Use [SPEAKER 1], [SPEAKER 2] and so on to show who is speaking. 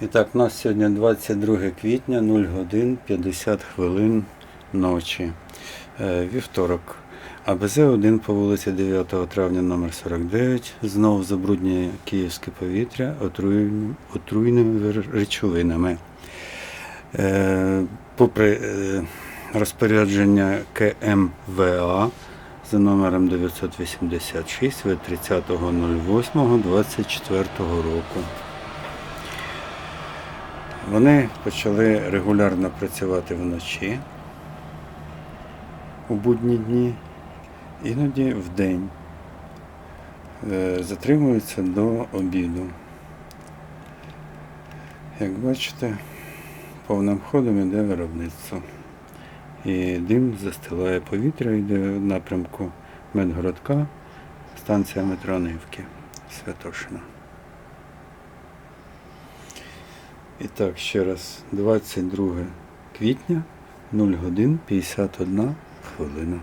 [SPEAKER 1] І так, у нас сьогодні 22 квітня, 0 годин 50 хвилин ночі. Е, Вівторок. АБЗ-1 по вулиці 9 травня номер 49 знову забруднює київське повітря отруйними речовинами. Е, Попри е, розпорядження КМВА за номером 986 від 30.08.24 року. Вони почали регулярно працювати вночі у будні дні, іноді в день. Е, Затримуються до обіду. Як бачите, повним ходом йде виробництво. І дим застилає повітря, йде в напрямку Медгородка, станція метро Нивки, Святошина. І так, ще раз, 22 квітня, 0 годин 51 хвилина.